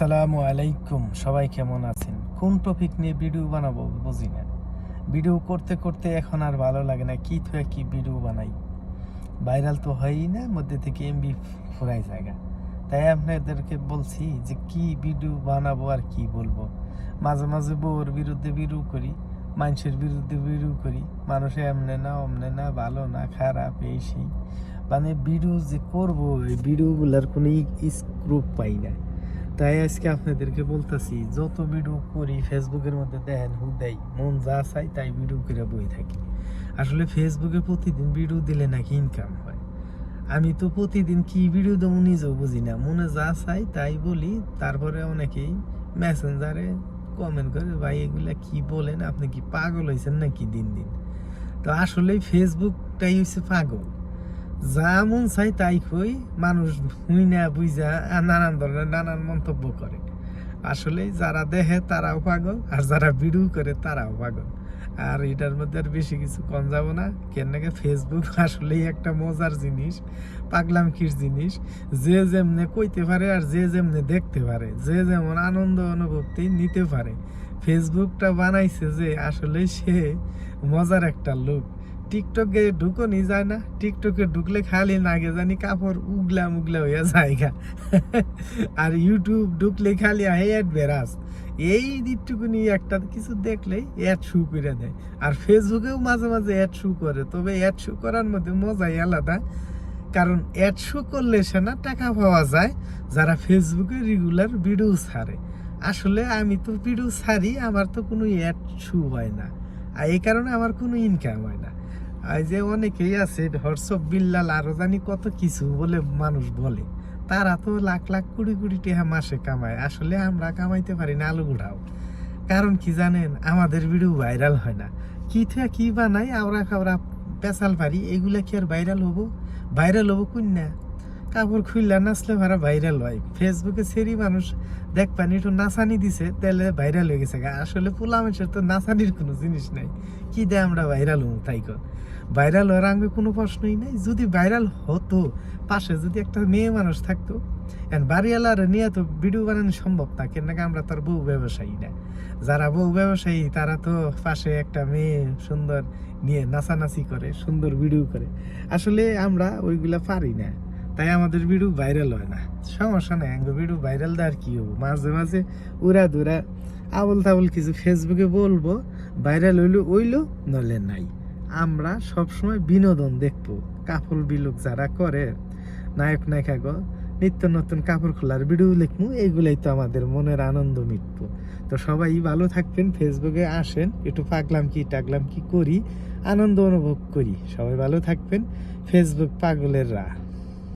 আসসালামু আলাইকুম, সবাই কেমন আছেন? কোন টপিক নিয়ে ভিডিও বানাবো বুঝি না। ভিডিও করতে করতে এখন আর ভালো লাগে না, কি থেকে কি ভিডিও বানাই। ভাইরাল তো হয়ই না, মধ্যে থেকে এমবি ফুরাই জায়গা। তাই আপনাদেরকে বলছি যে কি ভিডিও বানাবো আর কি বলব। মাঝে মাঝে বউর বিরুদ্ধে ভিডিও করি, মানুষের বিরুদ্ধে ভিডিও করি। মানুষে এমনে না, অমনে না, ভালো না, খারাপ, এই সেই। মানে ভিডিও যে করব, এই ভিডিওগুলোর কোনো স্ক্রুপ পাই না। তাই আজকে আপনাদেরকে বলতেছি, যত ভিডিও করি ফেসবুকের মধ্যে দেখেন হু দেয় মন যা চাই তাই ভিডিও করে বই থাকি। আসলে ফেসবুকে প্রতিদিন ভিডিও দিলে নাকি ইনকাম হয়। আমি তো প্রতিদিন কি ভিডিও দেবো নিজেও বুঝি না। মনে যা চাই তাই বলি, তারপরে অনেকেই মেসেঞ্জারে কমেন্ট করে, ভাই, এগুলা কি বলেন? আপনি কি পাগল হয়েছেন নাকি দিন দিন? তো আসলে ফেসবুকটাই হচ্ছে পাগল। যা মন চাই তাই কই, মানুষ না বুঝা আর নানান ধরনের নানান মন্তব্য করে। আসলে যারা দেখে তারাও পাগল, আর যারা ভিডিও করে তারাও পাগল। আর এটার মধ্যে আর বেশি কিছু কম যাব না। কেন নাকি ফেসবুক আসলেই একটা মজার জিনিস পাগলাম পাগলামকির জিনিস। যে যেমনে কইতে পারে আর যে যেমনে দেখতে পারে, যে যেমন আনন্দ অনুভূতি নিতে পারে। ফেসবুকটা বানাইছে যে আসলে সে মজার একটা লোক। টিকটকে ঢুকোনি যায় না, টিকটকে ঢুকলে খালি নাগে জানি কাপড় উগলা মুগলা হইয়া জায়গা আর ইউটিউব ঢুকলে খালি হেড বেরাস এই দিকটুকুনি একটা কিছু দেখলেই অ্যাড শু করে দেয়। আর ফেসবুকেও মাঝে মাঝে অ্যাড শু করে, তবে অ্যাড শু করার মধ্যে মজাই আলাদা। কারণ অ্যাড শো করলে সে না টাকা পাওয়া যায়, যারা ফেসবুকে রেগুলার ভিডিও ছাড়ে। আসলে আমি তো ভিডিও ছাড়ি, আমার তো কোনো অ্যাড শু হয় না। আর এই কারণে আমার কোনো ইনকাম হয় না। আর যে অনেকেই আছে হোয়াটসঅ্যাপ বিল্লাল আরও জানি কত কিছু বলে মানুষ বলে। তারা তো লাখ লাখ কোটি কোটি টাকা মাসে কামায়। আসলে আমরা কামাইতে পারি না আলু গুড়াও। কারণ কি জানেন, আমাদের ভিডিও ভাইরাল হয় না। কি থেকে কি বানাই আমরা খাবরা পেশাল পারি, এগুলা কি আর ভাইরাল হব? ভাইরাল হব কোন না কাপড় খুললা নাচলে ভাড়া ভাইরাল হয়। ফেসবুকে সেরি মানুষ দেখবানি একটু নাচানি দিছে তাহলে ভাইরাল হয়ে গেছে আসলে পোলা মানুষের তো নাচানির কোনো জিনিস নাই। কি দেয় আমরা ভাইরাল হব তাই কর। ভাইরাল হওয়ার আগে কোনো প্রশ্নই নাই। যদি ভাইরাল হতো, পাশে যদি একটা মেয়ে মানুষ থাকতো এন্ড বাড়িওয়ালার নিয়ে তো ভিডিও বানানো সম্ভব না, কেন আমরা তার বউ ব্যবসায়ী না? যারা বউ ব্যবসায়ী, তারা তো পাশে একটা মেয়ে সুন্দর নিয়ে নাচানাচি করে, সুন্দর ভিডিও করে। আসলে আমরা ওইগুলা পারি না, তাই আমাদের ভিডিও ভাইরাল হয় না। সমস্যা নাই আঙ্গ ভিডিও ভাইরাল দেওয়ার কী হব? মাঝে মাঝে উড়া দুরা আবল তাবল কিছু ফেসবুকে বলব, ভাইরাল হইল, ওইলো নলে নাই। আমরা সবসময় বিনোদন দেখব। কাপড় বিলোক যারা করে, নায়ক নায়িকা গো, নিত্য নতুন কাপড় খোলার ভিডিও লিখব এইগুলাই তো আমাদের মনের আনন্দ মিটব। তো সবাই ভালো থাকবেন, ফেসবুকে আসেন, একটু পাগলাম কি টাগলাম কি করি, আনন্দ অনুভব করি। সবাই ভালো থাকবেন, ফেসবুক পাগলের রা